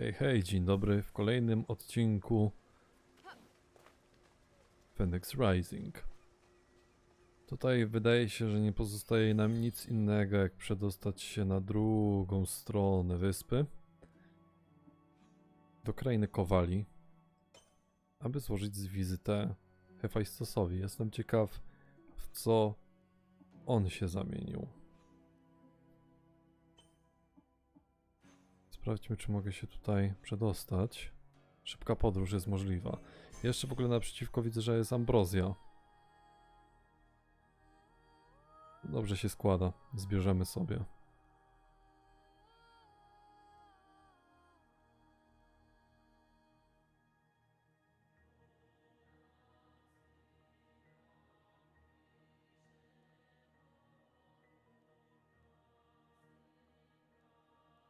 Hej, hej, dzień dobry w kolejnym odcinku Phoenix Rising. Tutaj wydaje się, że nie pozostaje nam nic innego, jak przedostać się na drugą stronę wyspy. Do krainy Kowali. Aby złożyć wizytę Hefajstosowi. Jestem ciekaw, w co on się zamienił. Sprawdźmy, czy mogę się tutaj przedostać. Szybka podróż jest możliwa. Jeszcze w ogóle naprzeciwko widzę, że jest ambrozja. Dobrze się składa. Zbierzemy sobie.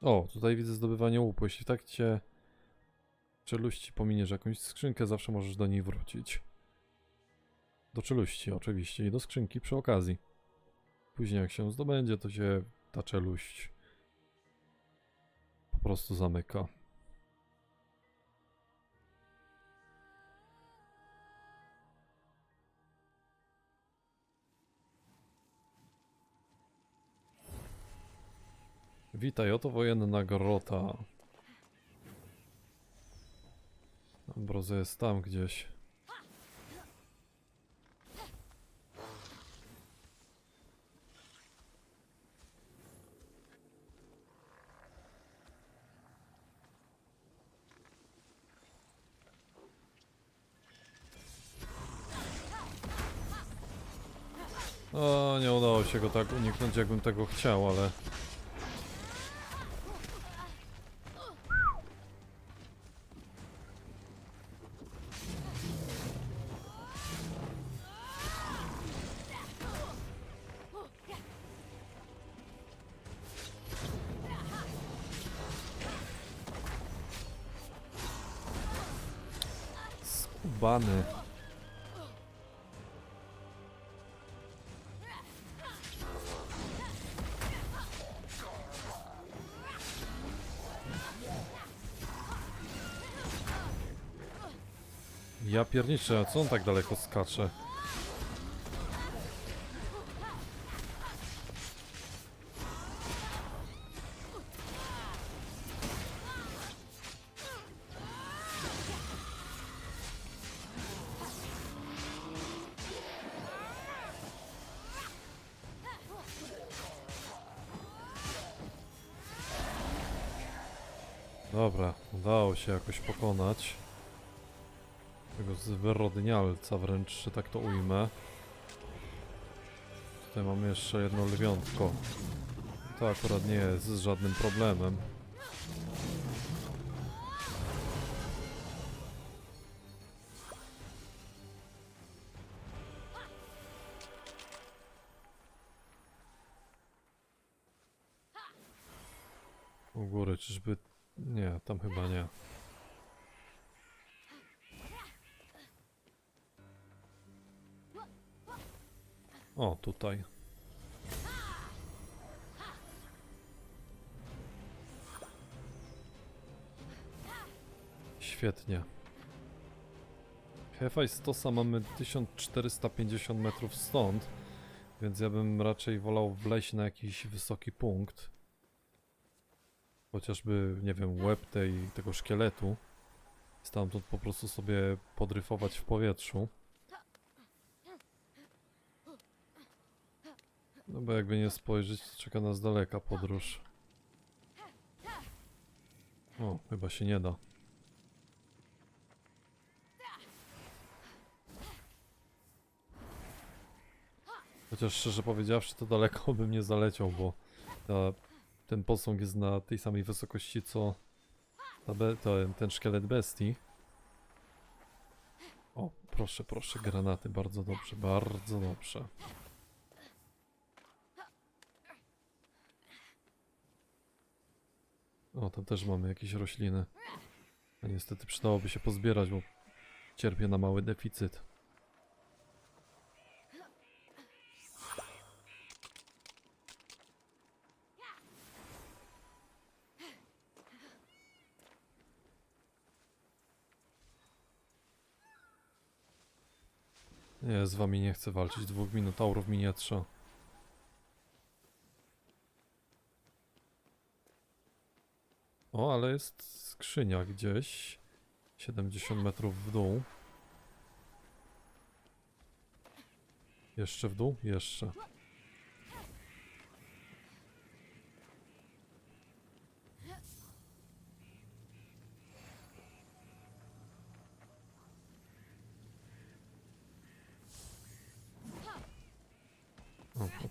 O, tutaj widzę zdobywanie łupu. Jeśli tak cię czeluści pominiesz jakąś skrzynkę, zawsze możesz do niej wrócić. Do czeluści oczywiście i do skrzynki przy okazji. Później jak się zdobędzie, to się ta czeluść po prostu zamyka. Witaj, oto wojenna grota. Ambrozja jest tam gdzieś. O, nie udało się go tak uniknąć, jakbym tego chciał, ale... Skubany. Ja pierniczę, a co on tak daleko skacze? Się jakoś pokonać tego zwyrodnialca wręcz, że tak to ujmę. Tutaj mamy jeszcze jedno lwiątko. To akurat nie jest z żadnym problemem. U góry, czyżby... Nie, tam chyba nie. O, tutaj. Świetnie. Hefajstosa mamy 1450 metrów stąd, więc ja bym raczej wolał wleźć na jakiś wysoki punkt. Chociażby, nie wiem, łeb tej, tego szkieletu. Stamtąd po prostu sobie podryfować w powietrzu. No bo jakby nie spojrzeć, to czeka nas daleka podróż. O, chyba się nie da. Chociaż szczerze powiedziawszy, to daleko bym nie zaleciał, bo ta, ten posąg jest na tej samej wysokości co ta be, to, ten szkielet bestii. O, proszę, proszę, granaty, bardzo dobrze, bardzo dobrze. O, tam też mamy jakieś rośliny. A niestety przydałoby się pozbierać, bo cierpię na mały deficyt. Nie, z wami nie chcę walczyć. Dwóch minotaurów mi nie. O, ale jest skrzynia gdzieś. 70 metrów w dół. Jeszcze w dół? Jeszcze.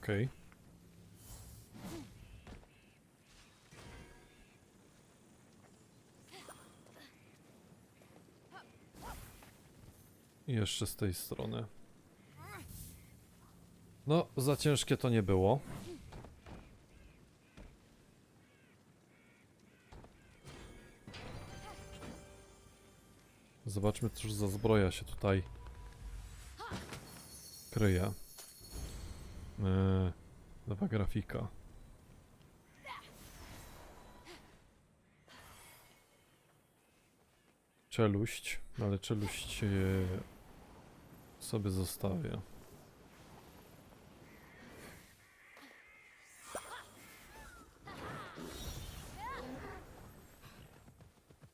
Okej. I jeszcze z tej strony. No, za ciężkie to nie było. Zobaczmy, cóż za zbroja się tutaj kryje. Eee, nowa grafika. Czeluść, ale czeluść e, sobie zostawię.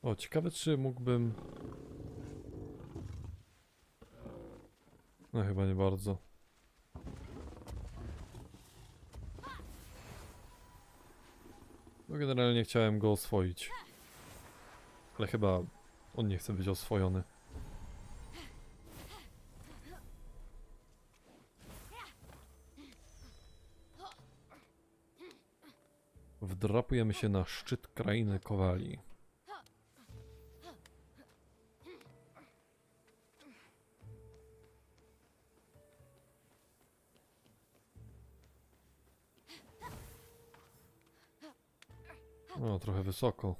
O, ciekawe czy mógłbym... No chyba nie bardzo. No generalnie chciałem go oswoić. Ale chyba on nie chce być oswojony. Wdrapujemy się na szczyt krainy Kowali. Trochę wysoko.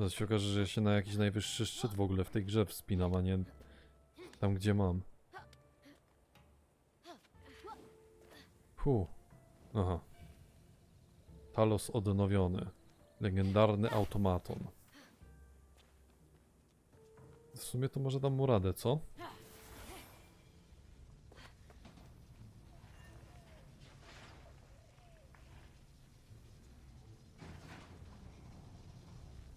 Zaraz się okaże, że ja się na jakiś najwyższy szczyt w ogóle w tej grze wspinam, a nie tam, gdzie mam. Fu. Aha. Talos odnowiony. Legendarny automaton. W sumie to może dam mu radę, co?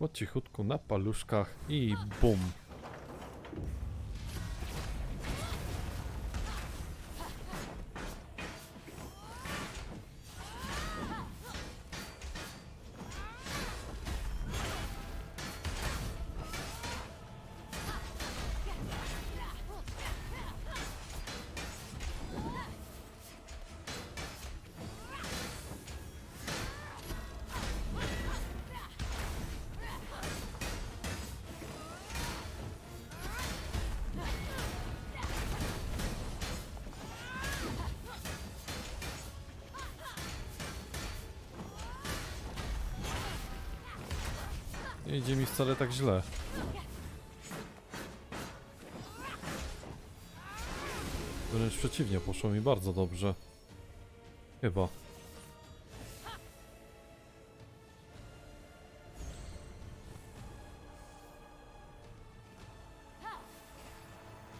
Po cichutku na paluszkach i bum. Nie idzie mi wcale tak źle. Wręcz przeciwnie, poszło mi bardzo dobrze. Chyba.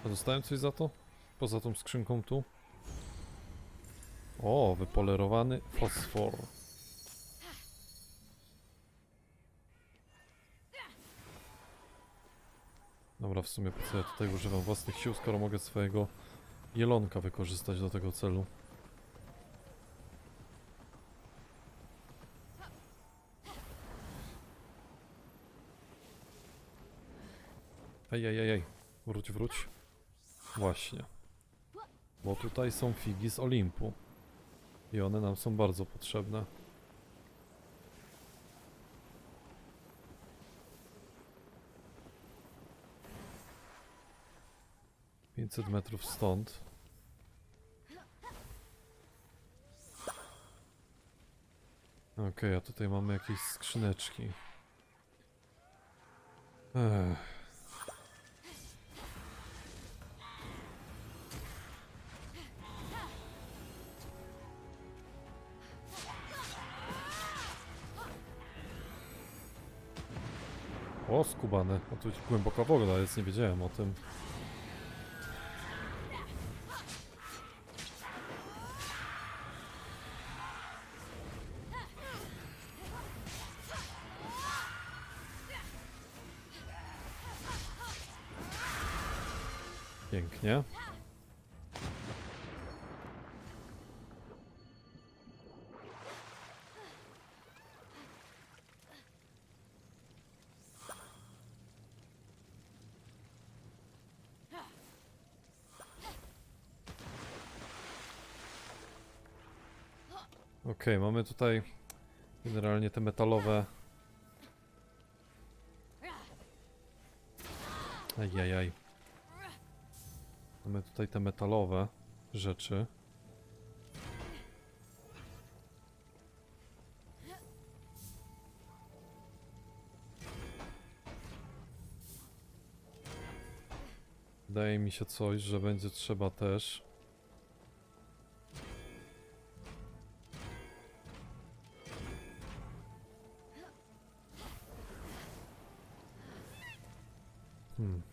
A dostałem coś za to? Poza tą skrzynką tu? O, wypolerowany fosfor. Dobra, w sumie po co ja tutaj używam własnych sił, skoro mogę swojego jelonka wykorzystać do tego celu. Ej, ej, ej, ej. Wróć, wróć. Właśnie. Bo tutaj są figi z Olimpu. I one nam są bardzo potrzebne. Pięćset metrów stąd. Okej, a tutaj mamy jakieś skrzyneczki. Ech. O, skubane. O, tu głęboka woda jest, nie wiedziałem o tym. Pięknie. Okej, mamy tutaj generalnie te metalowe. Ajajaj. Mamy tutaj te metalowe rzeczy. Wydaje mi się coś, że będzie trzeba też. Hmm.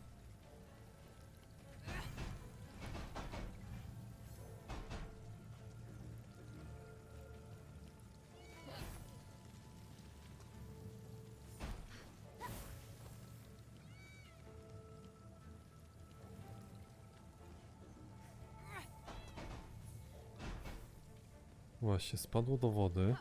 Właśnie, spadło do wody.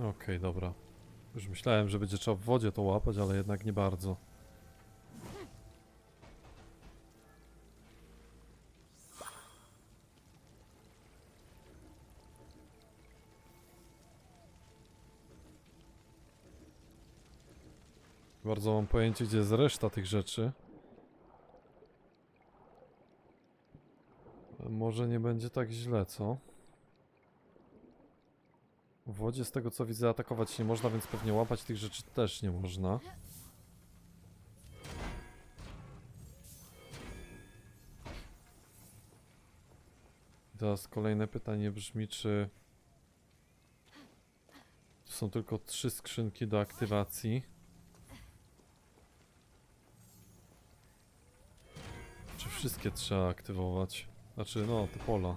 Okej, dobra. Już myślałem, że będzie trzeba w wodzie to łapać, ale jednak nie bardzo. Bardzo mam pojęcie, gdzie jest reszta tych rzeczy. Może nie będzie tak źle, co? W wodzie, z tego co widzę, atakować nie można, więc pewnie łapać tych rzeczy też nie można. Teraz kolejne pytanie brzmi, czy... Są tylko trzy skrzynki do aktywacji. Czy wszystkie trzeba aktywować? Znaczy, no, te pola.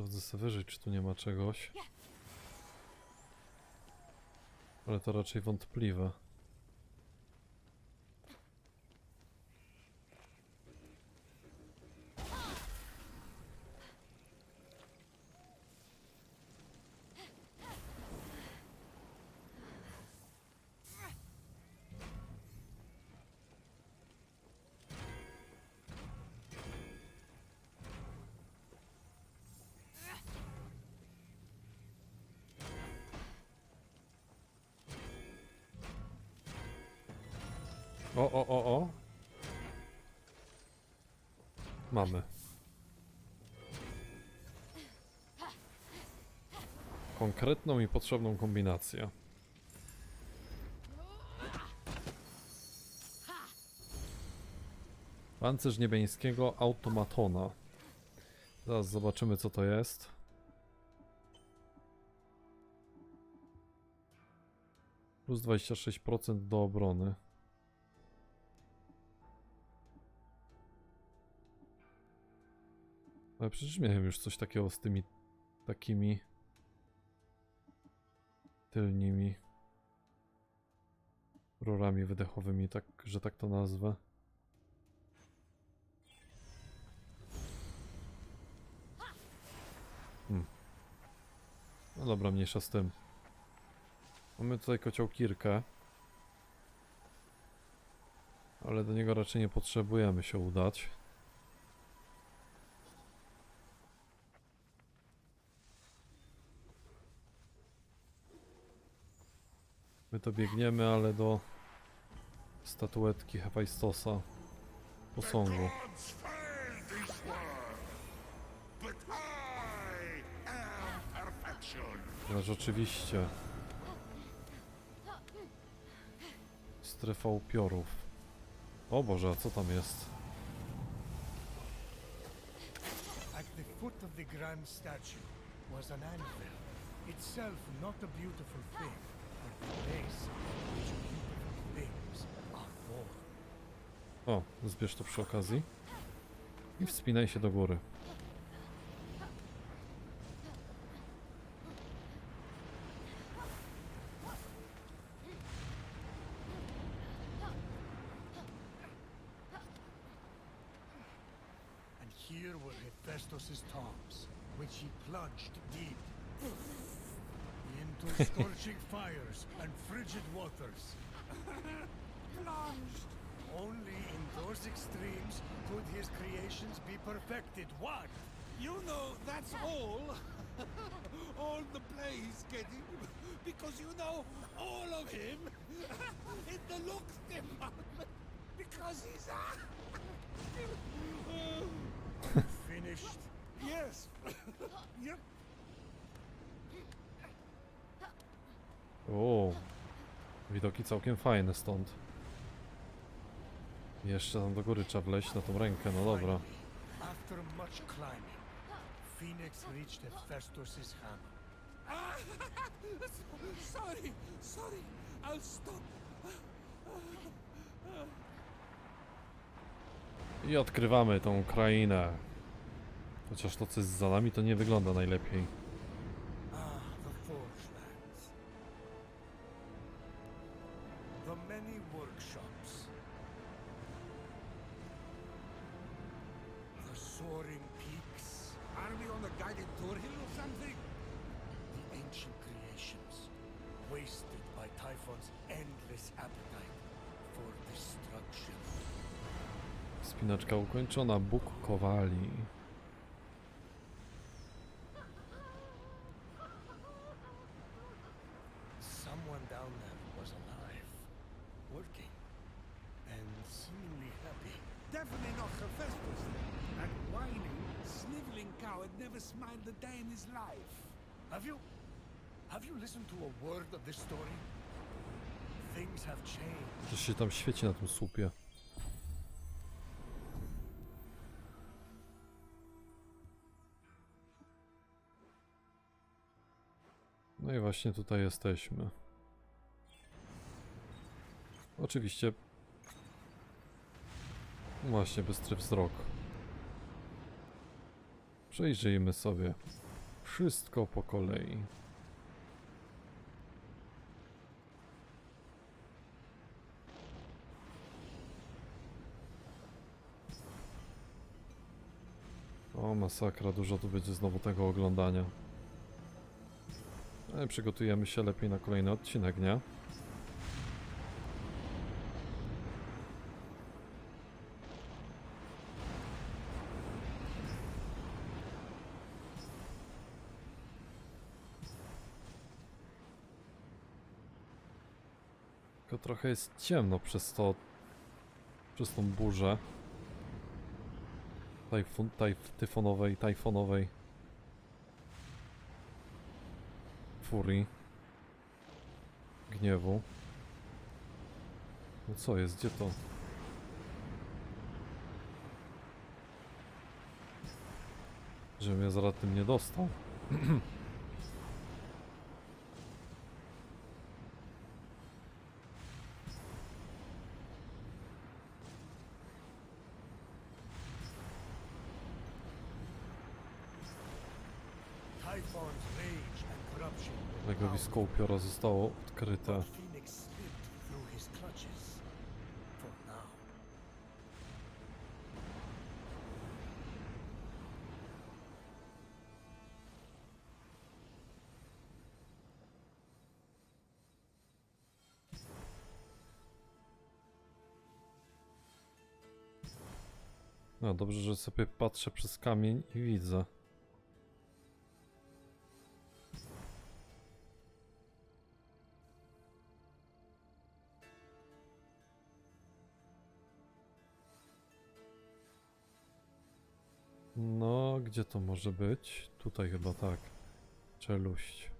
Sprawdzę sobie wyżej, czy tu nie ma czegoś. Ale to raczej wątpliwe. Mamy. Konkretną i potrzebną kombinację. Pancerz niebiańskiego automatona. Zaraz zobaczymy co to jest. Plus 26% do obrony. Ale przecież miałem już coś takiego z tymi takimi tylnymi rurami wydechowymi, tak, że tak to nazwę. Hmm. No dobra, mniejsza z tym. Mamy tutaj kocioł Kirkę. Ale do niego raczej nie potrzebujemy się udać. My to biegniemy, ale do statuetki Hefajstosa posągu. No rzeczywiście. Strefa upiorów. O Boże, a co tam jest? At the foot of the grand statue was an anvil, itself not a beautiful thing, O, zbierz to przy okazji. I wspinaj się do góry. And here were Hephaestus' tombs, which he plunged deep scorching fires and frigid waters. plunged! Only in those extremes could his creations be perfected. What? You know, that's all. all the plays getting. Because you know all of him. in the looks department. Because he's. Finished? yes. yep. O, widoki całkiem fajne stąd. Jeszcze tam do góry trzeba wleźć na tą rękę, no dobra. Finally, After much climbing, Phoenix reached hammer. Sorry, sorry. I'll stop. I odkrywamy tą krainę. Chociaż to, co jest za nami, to nie wygląda najlepiej. Many workshops. The soaring peaks. Are we on the guided tour hill or something? The ancient creations. Wasted by Typhon's endless appetite for destruction. Spinaczka ukończona, Bóg kowali. Coś się tam świeci na tym słupie. No i właśnie tutaj jesteśmy. Oczywiście. Właśnie bystry wzrok. Przejrzyjmy sobie wszystko po kolei. O masakra, dużo tu będzie znowu tego oglądania. Ale przygotujemy się lepiej na kolejny odcinek, nie? Tylko trochę jest ciemno przez to, przez tą burzę. Tajfun, tajf, tyfonowej, tajfonowej furii gniewu. No co jest, gdzie to? Żebym ja zaraz tym nie dostał. Legowisko upiora zostało odkryte. No dobrze, że sobie patrzę przez kamień i widzę. No, gdzie to może być? Tutaj chyba tak. Czeluść.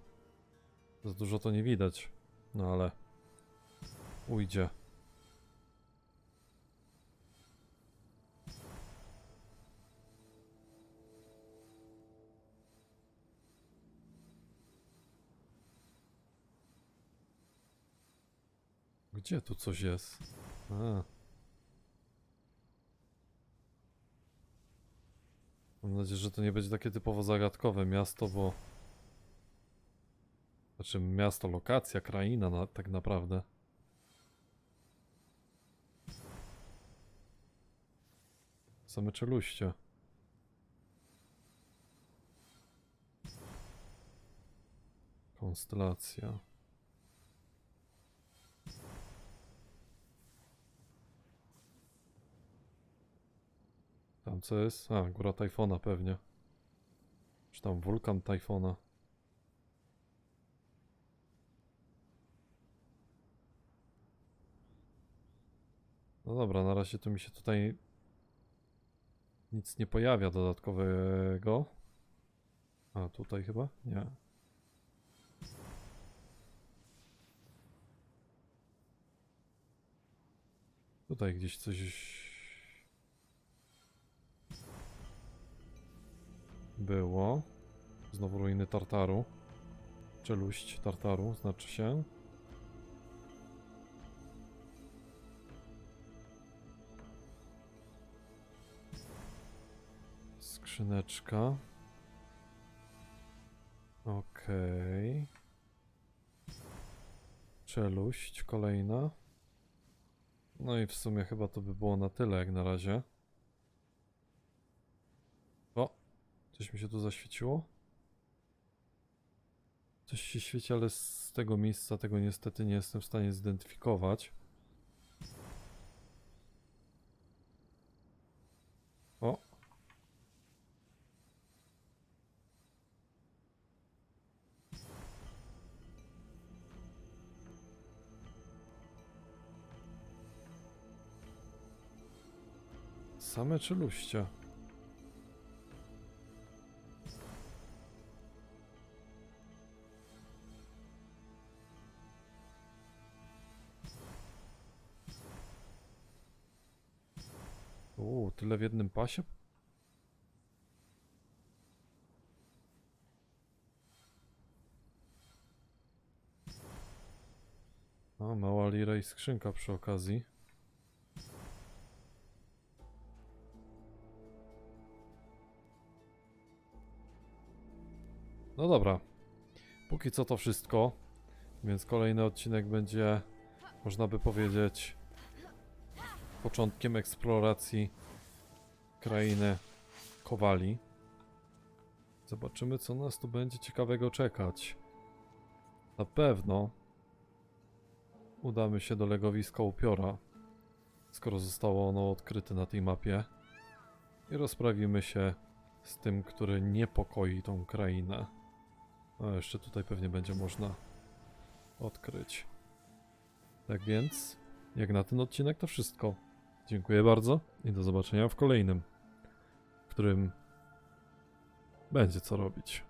Za dużo to nie widać. No ale... Ujdzie. Gdzie tu coś jest? A. Mam nadzieję, że to nie będzie takie typowo zagadkowe miasto, bo... Znaczy miasto, lokacja, kraina na, tak naprawdę. Same czeluście. Konstelacja. Co jest? A, góra Tajfona pewnie. Czy tam wulkan Tajfona. No dobra, na razie to mi się tutaj nic nie pojawia dodatkowego. A, tutaj chyba? Nie. Tutaj gdzieś coś było. Znowu ruiny Tartaru. Czeluść Tartaru, znaczy się. Skrzyneczka. Okej. Czeluść kolejna. No i w sumie chyba to by było na tyle jak na razie. Coś mi się tu zaświeciło. Coś się świeci, ale z tego miejsca tego niestety nie jestem w stanie zidentyfikować. O. Same czeluście. W jednym pasie? A, mała lira i skrzynka przy okazji. No dobra. Póki co to wszystko. Więc kolejny odcinek będzie, można by powiedzieć, początkiem eksploracji krainy Kowali. Zobaczymy, co nas tu będzie ciekawego czekać. Na pewno udamy się do legowiska upiora, skoro zostało ono odkryte na tej mapie. I rozprawimy się z tym, który niepokoi tą krainę. A jeszcze tutaj pewnie będzie można odkryć. Tak więc, jak na ten odcinek to wszystko. Dziękuję bardzo i do zobaczenia w kolejnym, w którym będzie co robić.